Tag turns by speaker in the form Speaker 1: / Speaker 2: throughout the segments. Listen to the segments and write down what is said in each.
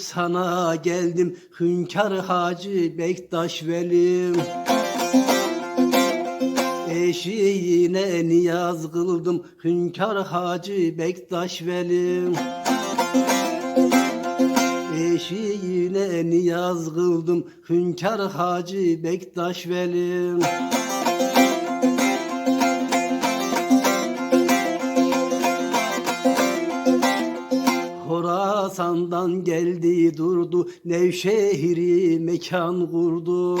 Speaker 1: sana geldim Hünkar Hacı Bektaş Velim. Eşiğine niyaz kıldım Hünkar Hacı Bektaş Velim. Eşiğine niyaz kıldım Hünkar Hacı Bektaş Velim Horasan'dan geldi durdu Nevşehir'i mekan kurdu.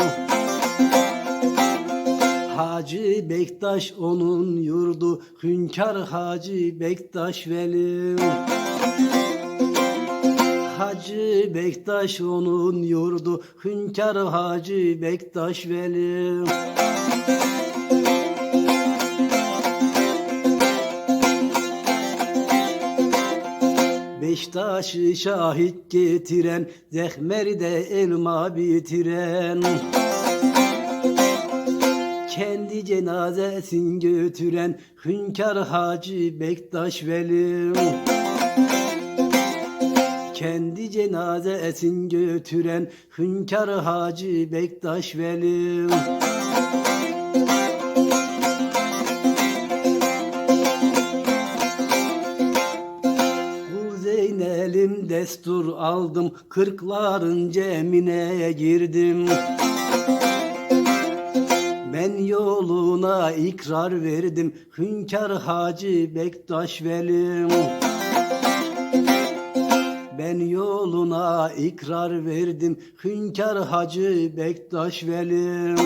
Speaker 1: Hacı Bektaş onun yurdu Hünkar Hacı Bektaş Velim Hacı Bektaş onun yurdu Hünkar Hacı Bektaş Velim Beştaşı şahit getiren Zehmeri de elma bitiren. Kendi cenazesin götüren Hünkar Hacı Bektaş Velim Kendi cenazesin götüren Hünkar Hacı Bektaş Velim Zeynelim destur aldım Kırkların cemine girdim. Ben yoluna ikrar verdim Hünkar Hacı Bektaş Velim. Ben yoluna ikrar verdim Hünkar Hacı Bektaş Velim